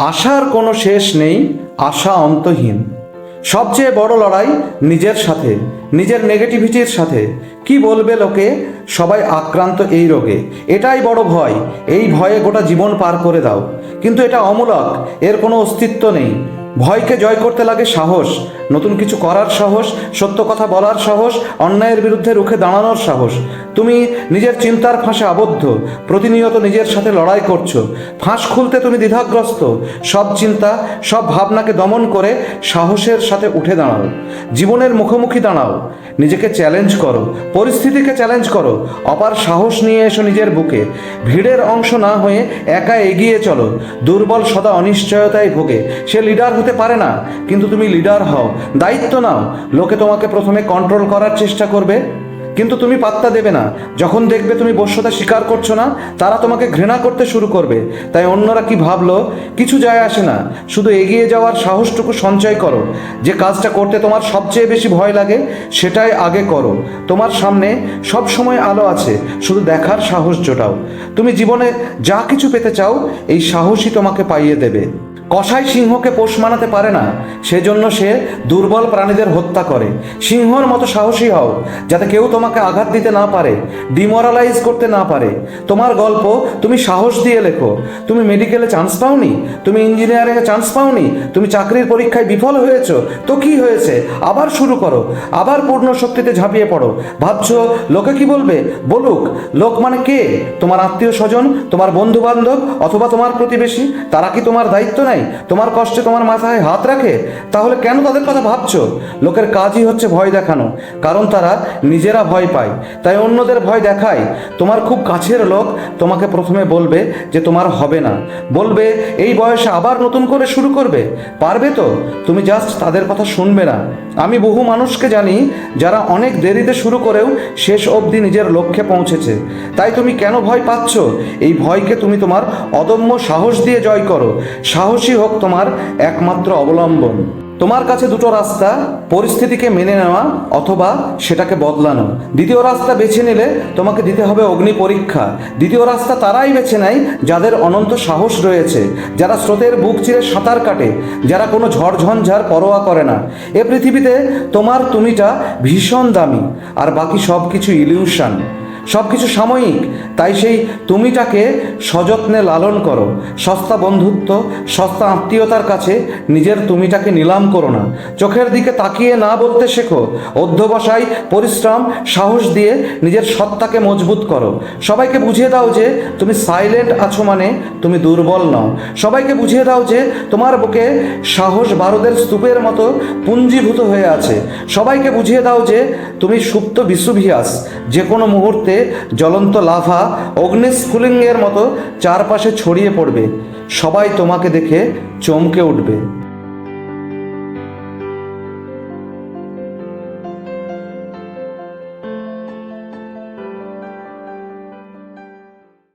আশার কোনো শেষ নেই, আশা অন্তহীন। সবচেয়ে বড় লড়াই নিজের সাথে, নিজের নেগেটিভিটির সাথে। কি বলবে লোকে? সবাই আক্রান্ত এই রোগে। এটাই বড় ভয়। এই ভয়ে গোটা জীবন পার করে দাও। কিন্তু এটা অমূলক। এর কোনো অস্তিত্ব নেই। ভয়কে জয় করতে লাগে সাহস, নতুন কিছু করার সাহস, সত্য কথা বলার সাহস, অন্যায়ের বিরুদ্ধে রুখে দাঁড়ানোর সাহস। তুমি নিজের চিন্তার ফাঁসে আবদ্ধ, প্রতিনিয়ত নিজের সাথে লড়াই করছ। ফাঁস খুলতে তুমি দ্বিধাগ্রস্ত, সব চিন্তা, সব ভাবনাকে দমন করে সাহসের সাথে উঠে দাঁড়াও। জীবনের মুখোমুখি দাঁড়াও, নিজেকে চ্যালেঞ্জ করো, পরিস্থিতিকে চ্যালেঞ্জ করো, অপার সাহস নিয়ে এসো নিজের বুকে। ভিড়ের অংশ না হয়ে একা এগিয়ে চলো, দুর্বল সদা অনিশ্চয়তায় ভোগে। সে লিডার হতে পারে না, কিন্তু তুমি লিডার হও। দায়িত্ব নাও। লোকে তোমাকে প্রথমে কন্ট্রোল করার চেষ্টা করবে, কিন্তু তুমি পাত্তা দেবে না। যখন দেখবে তুমি বশ্যতা স্বীকার করছ না, তারা তোমাকে ঘৃণা করতে শুরু করবে। তাই অন্যরা কি ভাবলো? কিছু যায় আসে না। শুধু এগিয়ে যাওয়ার সাহসটুকু সঞ্চয় করো। যে কাজটা করতে তোমার সবচেয়ে বেশি ভয় লাগে, সেটাই আগে করো। তোমার সামনে সব সময় আলো আছে, শুধু দেখার সাহস জোটাও। তুমি জীবনে যা কিছু পেতে চাও, এই সাহসই তোমাকে পাইয়ে দেবে। কসাই সিংহকে পোষ মানাতে পারে না, সেজন্য সে দুর্বল প্রাণীদের হত্যা করে। সিংহর মতো সাহসী হও, যাতে কেউ তোমাকে আঘাত দিতে না পারে, ডিমোরালাইজ করতে না পারে। তোমার গল্প তুমি সাহস দিয়ে লেখো। তুমি মেডিকেলে চান্স পাওনি? তুমি ইঞ্জিনিয়ারিংয়ে চান্স পাওনি? তুমি চাকরির পরীক্ষায় বিফল হয়েছো? তো কি হয়েছে? আবার শুরু করো। আবার পূর্ণ শক্তিতে ঝাঁপিয়ে পড়ো। ভাবছ, লোকে কি বলবে? বলুক, লোক মানে কে? তোমার আত্মীয় স্বজন, তোমার বন্ধু বান্ধব অথবা তোমার প্রতিবেশী? তারা কি তোমার দায়িত্ব নেয়? তোমার কষ্টে তোমার মাথায় হাত রাখে? তাহলে কেন তাদের কথা ভাবছ? লোকের কাজই হচ্ছে ভয় দেখানো, কারণ তারা নিজেরা ভয় পায়। তাই অন্যদের ভয় দেখায়। তোমার খুব কাছের লোক তোমাকে প্রথমে বলবে যে তোমার হবে না। বলবে, এই বয়সে আবার নতুন করে শুরু করবে? পারবে তো? তুমি জাস্ট তাদের কথা শুনবে না। আমি বহু মানুষকে জানি যারা অনেক দেরিতে শুরু করেও শেষ অবধি নিজের লক্ষ্যে পৌঁছেছে। তাই তুমি কেন ভয় পাচ্ছ? এই ভয়কে তুমি তোমার অদম্য সাহস দিয়ে জয় করো। সাহসী হোক তোমার একমাত্র অবলম্বন। তোমার কাছে দুটো রাস্তা, পরিস্থিতিকে মেনে নেওয়া অথবা সেটাকে বদলানো। দ্বিতীয় রাস্তা বেছে নিলে তোমাকে দিতে হবে অগ্নি পরীক্ষা। দ্বিতীয় রাস্তা তারাই বেছে নেয় যাদের অনন্ত সাহস রয়েছে, যারা স্রোতের বুক চিরে সাঁতার কাটে, যারা কোনো ঝড়ঝঞ্ঝার পরোয়া করে না। এ পৃথিবীতে তোমার তুমিটা ভীষণ দামি, আর বাকি সব কিছু ইলিউশন। সব কিছু সাময়িক। তাই সেই তুমিটাকে সযত্নে লালন করো। সস্তা বন্ধুত্ব, সস্তা আত্মীয়তার কাছে নিজের তুমিটাকে নিলাম করো না। চোখের দিকে তাকিয়ে না বলতে শেখো। অধ্যবসায়, পরিশ্রম, সাহস দিয়ে নিজের সত্তাকে মজবুত করো। সবাইকে বুঝিয়ে দাও যে তুমি সাইলেন্ট আছো মানে তুমি দুর্বল নও। সবাইকে বুঝিয়ে দাও যে তোমার বুকে সাহস বারুদের স্তূপের মতো পুঞ্জীভূত হয়ে আছে। সবাইকে বুঝিয়ে দাও যে তুমি সুপ্ত বিশ্বভিয়াস যে কোনো মুহূর্তে জ্বলন্ত লাভা অগ্নিস্ফুলিঙ্গের মতো চারপাশে ছড়িয়ে পড়বে। সবাই তোমাকে দেখে চমকে উঠবে।